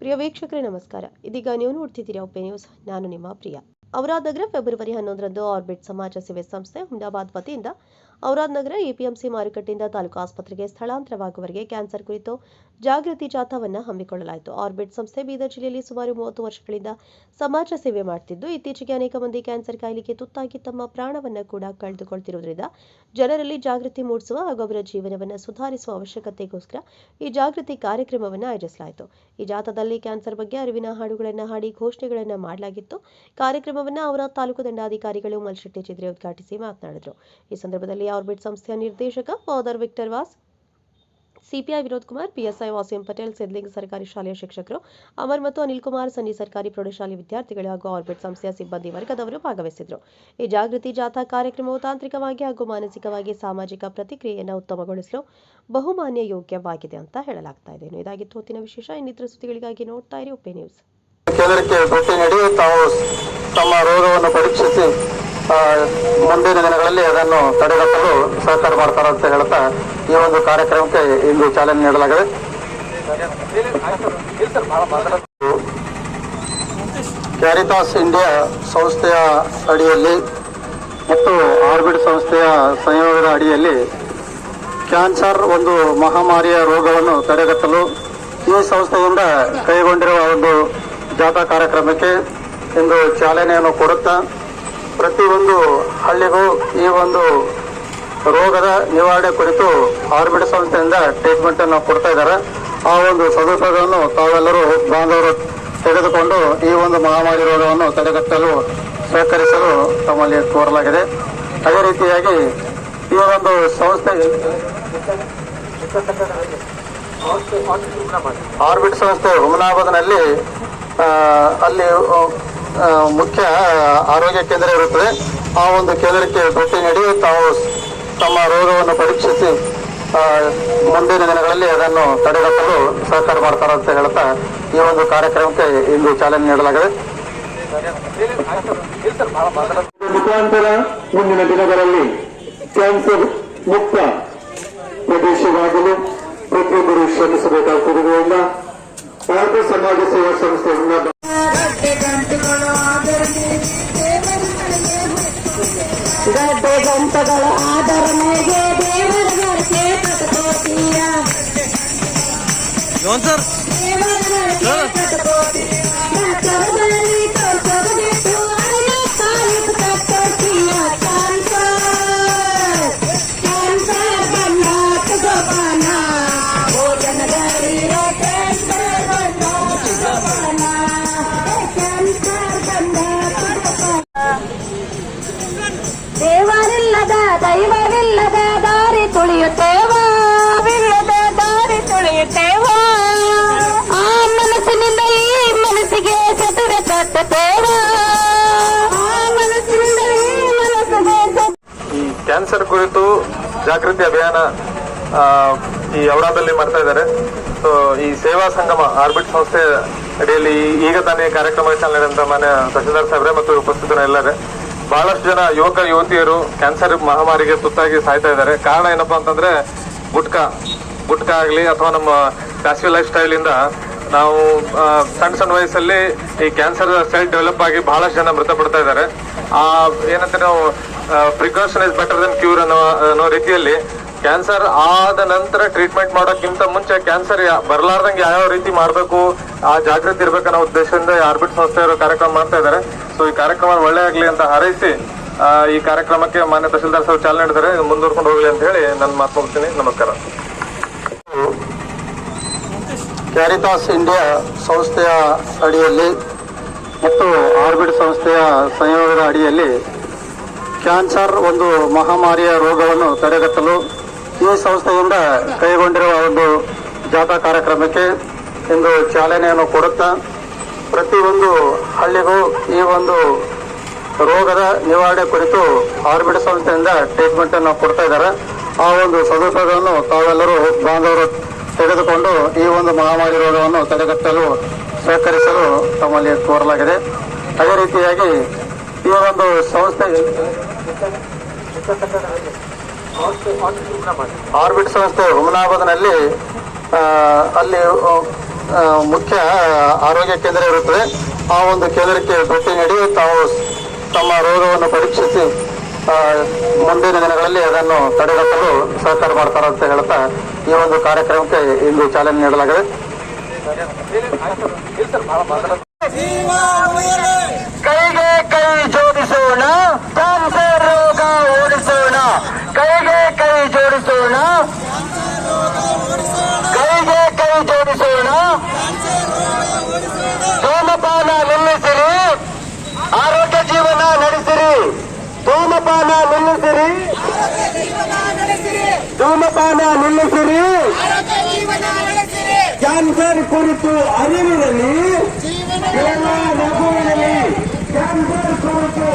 ಪ್ರಿಯ ವೀಕ್ಷಕರೇ, ನಮಸ್ಕಾರ. ಇದೀಗ ನೀವು ನೋಡ್ತಿದ್ದೀರಾ ಒಪ್ಪೆ ನ್ಯೂಸ್. ನಾನು ನಿಮ್ಮ ಪ್ರಿಯ. ಅವರಾದಗ್ರ ಫೆಬ್ರವರಿ ಹನ್ನೊಂದರಂದು ಆರ್ಬಿಟ್ ಸಮಾಜ ಸೇವೆ ಸಂಸ್ಥೆ ಅಹಮದಾಬಾದ್ ವತಿಯಿಂದ ಔರಾದ್ ನಗರ ಎಪಿಎಂಸಿ ಮಾರುಕಟ್ಟೆಯಿಂದ ತಾಲೂಕು ಆಸ್ಪತ್ರೆಗೆ ಸ್ಥಳಾಂತರವಾಗುವವರೆಗೆ ಕ್ಯಾನ್ಸರ್ ಕುರಿತು ಜಾಗೃತಿ ಜಾಥಾವನ್ನು ಹಮ್ಮಿಕೊಳ್ಳಲಾಯಿತು. ಆರ್ಬಿಟ್ ಸಂಸ್ಥೆ ಬೀದರ್ ಜಿಲ್ಲೆಯಲ್ಲಿ ಸುಮಾರು ಮೂವತ್ತು ವರ್ಷಗಳಿಂದ ಸಮಾಜ ಸೇವೆ ಮಾಡುತ್ತಿದ್ದು ಇತ್ತೀಚೆಗೆ ಅನೇಕ ಮಂದಿ ಕ್ಯಾನ್ಸರ್ ಕಾಯಿಲೆಗೆ ತುತ್ತಾಗಿ ತಮ್ಮ ಪ್ರಾಣವನ್ನು ಕೂಡ ಕಳೆದುಕೊಳ್ತಿರುವುದರಿಂದ ಜನರಲ್ಲಿ ಜಾಗೃತಿ ಮೂಡಿಸುವ ಹಾಗೂ ಅವರ ಜೀವನವನ್ನು ಸುಧಾರಿಸುವ ಅವಶ್ಯಕತೆಗೋಸ್ಕರ ಈ ಜಾಗೃತಿ ಕಾರ್ಯಕ್ರಮವನ್ನು ಆಯೋಜಿಸಲಾಯಿತು. ಈ ಜಾಥಾದಲ್ಲಿ ಕ್ಯಾನ್ಸರ್ ಬಗ್ಗೆ ಅರಿವಿನ ಹಾಡುಗಳನ್ನು ಹಾಡಿ ಘೋಷಣೆಗಳನ್ನು ಮಾಡಲಾಗಿತ್ತು. ಕಾರ್ಯಕ್ರಮವನ್ನು ಅವರ ತಾಲೂಕು ದಂಡಾಧಿಕಾರಿಗಳು ಮಲ್ಶೆಟ್ಟಿ ಚಿದ್ರೆ ಉದ್ಘಾಟಿಸಿ ಮಾತನಾಡಿದರು. ಈ ಸಂದರ್ಭದಲ್ಲಿ ಆರ್ಬಿಟ್ ಸಂಸ್ಥೆಯ ನಿರ್ದೇಶಕ, father Victor Vas. CPI Vinod Kumar, PSI Wasim Patel Sidling ಸರ್ಕಾರಿ ಶಾಲೆಯ ಶಿಕ್ಷಕರು, ಅಮರ್ ಮತ್ತು ಅನಿಲ್ ಕುಮಾರ್, ಸನ್ನಿ ಸರ್ಕಾರಿ ಪ್ರೌಢಶಾಲೆ ವಿದ್ಯಾರ್ಥಿಗಳು ಹಾಗೂ ಆರ್ಬಿಟ್ ಸಂಸ್ಥೆಯ ಸಿಬ್ಬಂದಿ ವರ್ಗದವರು ಭಾಗವಹಿಸಿದರು. ಈ ಜಾಗೃತಿ ಜಾಥಾ ಕಾರ್ಯಕ್ರಮವು ತಾಂತ್ರಿಕವಾಗಿ ಹಾಗೂ ಮಾನಸಿಕವಾಗಿ ಸಾಮಾಜಿಕ ಪ್ರತಿಕ್ರಿಯೆಯನ್ನು ಉತ್ತಮಗೊಳಿಸಲು ಬಹುಮಾನ್ಯ ಯೋಗ್ಯವಾಗಿದೆ ಅಂತ ಹೇಳಲಾಗ್ತಾ ಇದೆ. ಇದಾಗಿತ್ತು, ಹೊತ್ತಿನ ವಿಶೇಷ. ಇನ್ನಿತರ ಸುದ್ದಿಗಳಿಗಾಗಿ ನೋಡ್ತಾ ಇರಿ ಉಪೆ ನ್ಯೂಸ್. ಕೇಂದ್ರಕ್ಕೆ ಭೇಟಿ ನೀಡಿ ತಾವು ತಮ್ಮ ರೋಗವನ್ನು ಪರೀಕ್ಷಿಸಿ ಮುಂದಿನ ದಿನಗಳಲ್ಲಿ ಅದನ್ನು ತಡೆಗಟ್ಟಲು ಸಹಕಾರ ಮಾಡ್ತಾರೆ ಅಂತ ಹೇಳ್ತಾ ಈ ಒಂದು ಕಾರ್ಯಕ್ರಮಕ್ಕೆ ಇಂದು ಚಾಲನೆ ನೀಡಲಾಗಿದೆ. ಕ್ಯಾರಿತಾಸ್ ಇಂಡಿಯಾ ಸಂಸ್ಥೆಯ ಅಡಿಯಲ್ಲಿ ಮತ್ತು ಆರ್ಬಿಡ್ ಸಂಸ್ಥೆಯ ಸಂಯೋಗದ ಅಡಿಯಲ್ಲಿ ಕ್ಯಾನ್ಸರ್ ಒಂದು ಮಹಾಮಾರಿಯ ರೋಗವನ್ನು ತಡೆಗಟ್ಟಲು ಈ ಸಂಸ್ಥೆಯಿಂದ ಕೈಗೊಂಡಿರುವ ಒಂದು ಜಾಥಾ ಕಾರ್ಯಕ್ರಮಕ್ಕೆ ಇಂದು ಚಾಲನೆಯನ್ನು ಕೊಡುತ್ತಾ ಪ್ರತಿಯೊಂದು ಹಳ್ಳಿಗೂ ಈ ಒಂದು ರೋಗದ ನಿವಾರಣೆ ಕುರಿತು ಆರ್ಬಿಡ್ ಸಂಸ್ಥೆಯಿಂದ ಟ್ರೀಟ್ಮೆಂಟ್ ಅನ್ನು ಕೊಡ್ತಾ ಇದ್ದಾರೆ. ಆ ಒಂದು ಸದುಪಯೋಗವನ್ನು ತಾವೆಲ್ಲರೂ ಬಾಂಧವರು ತೆಗೆದುಕೊಂಡು ಈ ಒಂದು ಮಹಾಮಾರಿ ರೋಗವನ್ನು ತಡೆಗಟ್ಟಲು ಸಹಕರಿಸಲು ತಮ್ಮಲ್ಲಿ ಕೋರಲಾಗಿದೆ. ಅದೇ ರೀತಿಯಾಗಿ ಈ ಒಂದು ಸಂಸ್ಥೆ ಆರ್ಬಿಟ್ ಸಂಸ್ಥೆ ಹುಮನಾಬಾದ್ನಲ್ಲಿ ಅಲ್ಲಿ ಮುಖ್ಯ ಆರೋಗ್ಯ ಕೇಂದ್ರ ಇರುತ್ತದೆ. ಆ ಒಂದು ಕೇಂದ್ರಕ್ಕೆ ಭೇಟಿ ನೀಡಿ ತಾವು ತಮ್ಮ ರೋಗವನ್ನು ಪರೀಕ್ಷಿಸಿ ಮುಂದಿನ ದಿನಗಳಲ್ಲಿ ಅದನ್ನು ತಡೆಗಟ್ಟಲು ಸಹಕಾರ ಮಾಡ್ತಾರೆ ಅಂತ ಹೇಳ್ತಾ ಈ ಒಂದು ಕಾರ್ಯಕ್ರಮಕ್ಕೆ ಇಂದು ಚಾಲನೆ ನೀಡಲಾಗಿದೆ. ಮುಖಾಂತರ ಮುಂದಿನ ದಿನಗಳಲ್ಲಿ ಕ್ಯಾನ್ಸರ್ ಮುಕ್ತ ಪ್ರದೇಶವಾಗಲು ಪ್ರತಿಯೊಬ್ಬರು ಶ್ರಮಿಸಬೇಕಾಗುವುದರಿಂದ భారత సమాజ సేవా సంస్థ గడ్డ గంటగల ఆదరణే దేవర గారి చేపట కోటియా ದೇವರಿಲ್ಲದ ದೈವವಿಲ್ಲದ ದಾರಿ ತುಳಿಯುತ್ತೇವ? ವಿಲ್ಲದ ದಾರಿ ತುಳಿಯುತ್ತೇವ? ಆ ಮನಸ್ಸಿನಿಂದ ಈ ಮನಸ್ಸಿಗೆ ಚತುರ ತಟ್ಟುತ್ತೇವ? ಆ ಮನಸ್ಸಿನಿಂದ ಈ ಮನಸ್ಸಿಗೆ ಈ ಕ್ಯಾನ್ಸರ್ ಕುರಿತು ಜಾಗೃತಿ ಅಭಿಯಾನ ಈ ಔರಾದಲ್ಲಿ ಮಾಡ್ತಾ ಇದ್ದಾರೆ. ಸೊ ಈ ಸೇವಾ ಸಂಗಮ ಆರ್ಬಿಟ್ ಸಂಸ್ಥೆ ಅಡಿಯಲ್ಲಿ ಈಗ ತಾನೇ ಕಾರ್ಯಕ್ರಮ ಚಾಲನೆ ನಡೆದಂತ ಮಾನ್ಯ ತಹಸೀಲ್ದಾರ್ ಸಾಹೇಬ್ರೆ ಮತ್ತು ಉಪಸ್ಥಿತರ ಎಲ್ಲರೇ ಬಹಳಷ್ಟು ಜನ ಯುವಕ, ಯುವತಿಯರು ಕ್ಯಾನ್ಸರ್ ಮಹಾಮಾರಿಗೆ ತುತ್ತಾಗಿ ಸಾಯ್ತಾ ಇದ್ದಾರೆ. ಕಾರಣ ಏನಪ್ಪಾ ಅಂತಂದ್ರೆ, ಗುಟ್ಕಾ ಗುಟ್ಕಾ ಆಗಲಿ ಅಥವಾ ನಮ್ಮ ಪ್ಯಾಸಿವ್ ಲೈಫ್ ಸ್ಟೈಲ್ ಇಂದ ನಾವು ಸಣ್ಣ ಸಣ್ಣ ವಯಸ್ಸಲ್ಲಿ ಈ ಕ್ಯಾನ್ಸರ್ ಸೆಲ್ ಡೆವಲಪ್ ಆಗಿ ಬಹಳಷ್ಟು ಜನ ಮೃತಪಡ್ತಾ ಇದ್ದಾರೆ. ಆ, ಏನಂತ ನಾವು precaution is better than cure ಅನ್ನೋ ಅನ್ನೋ ರೀತಿಯಲ್ಲಿ ಕ್ಯಾನ್ಸರ್ ಆದ ನಂತರ ಟ್ರೀಟ್ಮೆಂಟ್ ಮಾಡೋಕ್ಕಿಂತ ಮುಂಚೆ ಕ್ಯಾನ್ಸರ್ ಬರಲಾರ್ದಂಗೆ ಯಾವ ರೀತಿ ಮಾಡಬೇಕು, ಆ ಜಾಗೃತಿ ಇರ್ಬೇಕನ್ನೋ ಉದ್ದೇಶದಿಂದ ಆರ್ಬಿಟ್ ಆರ್ಬಿಟ್ ಸಂಸ್ಥೆಯವರು ಕಾರ್ಯಕ್ರಮ ಮಾಡ್ತಾ ಇದ್ದಾರೆ. ಸೊ ಈ ಕಾರ್ಯಕ್ರಮ ಒಳ್ಳೆ ಆಗಲಿ ಅಂತ ಹಾರೈಸಿ ಈ ಕಾರ್ಯಕ್ರಮಕ್ಕೆ ಮಾನ್ಯ ತಹಸೀಲ್ದಾರ್ ಸಾಹೇಬ್ ಚಾಲನೆ ನೀಡಿದ್ದಾರೆ. ಮುಂದುವರ್ಕೊಂಡು ಹೋಗಲಿ ಅಂತ ಹೇಳಿ ನನ್ನ ಮಾತು ಮುಗಿಸ್ತೀನಿ. ನಮಸ್ಕಾರ. ಕ್ಯಾರಿತಾಸ್ ಇಂಡಿಯಾ ಸಂಸ್ಥೆಯ ಅಡಿಯಲ್ಲಿ ಮತ್ತು ಆರ್ಬಿಟ್ ಸಂಸ್ಥೆಯ ಸಂಯೋಗದ ಅಡಿಯಲ್ಲಿ ಕ್ಯಾನ್ಸರ್ ಒಂದು ಮಹಾಮಾರಿಯ ರೋಗವನ್ನು ತಡೆಗಟ್ಟಲು ಈ ಸಂಸ್ಥೆಯಿಂದ ಕೈಗೊಂಡಿರುವ ಒಂದು ಜಾಥಾ ಕಾರ್ಯಕ್ರಮಕ್ಕೆ ಇಂದು ಚಾಲನೆಯನ್ನು ಕೊಡುತ್ತಾ ಪ್ರತಿಯೊಂದು ಹಳ್ಳಿಗೂ ಈ ಒಂದು ರೋಗದ ನಿವಾರಣೆ ಕುರಿತು ಆರ್ಬಿಡ್ ಸಂಸ್ಥೆಯಿಂದ ಟ್ರೀಟ್ಮೆಂಟ್ ಅನ್ನು ಕೊಡ್ತಾ ಇದ್ದಾರೆ. ಆ ಒಂದು ಸದುಪಯೋಗವನ್ನು ತಾವೆಲ್ಲರೂ ಬಾಂಧವರು ತೆಗೆದುಕೊಂಡು ಈ ಒಂದು ಮಹಾಮಾರಿ ರೋಗವನ್ನು ತಡೆಗಟ್ಟಲು ಸಹಕರಿಸಲು ತಮ್ಮಲ್ಲಿ ಕೋರಲಾಗಿದೆ. ಅದೇ ರೀತಿಯಾಗಿ ಈ ಒಂದು ಸಂಸ್ಥೆ ಆರ್ಬಿಟ್ ಸಂಸ್ಥೆ ಹುಮನಾಬಾದ್ನಲ್ಲಿ ಅಲ್ಲಿ ಮುಖ್ಯ ಆರೋಗ್ಯ ಕೇಂದ್ರ ಇರುತ್ತದೆ. ಆ ಒಂದು ಕೇಂದ್ರಕ್ಕೆ ಭೇಟಿ ನೀಡಿ ತಾವು ತಮ್ಮ ರೋಗವನ್ನು ಪರೀಕ್ಷಿಸಿ ಮುಂದಿನ ದಿನಗಳಲ್ಲಿ ಅದನ್ನು ತಡೆಗಟ್ಟಲು ಸಹಕಾರ ಮಾಡ್ತಾರೆ ಅಂತ ಹೇಳ್ತಾ ಈ ಒಂದು ಕಾರ್ಯಕ್ರಮಕ್ಕೆ ಇಂದು ಚಾಲನೆ ನೀಡಲಾಗಿದೆ. ಕೈಗೆ ಕೈ ಜೋಡಿಸೋಣ. ಧೂಮಪಾನ ನಿಲ್ಲಿಸಿರಿ ಧೂಮಪಾನ ನಿಲ್ಲಿಸಿರಿ ಕ್ಯಾನ್ಸರ್ ಕುರಿತು ಅರಿವಿರಲಿ ಕ್ಯಾನ್ಸರ್ ಕುರಿತು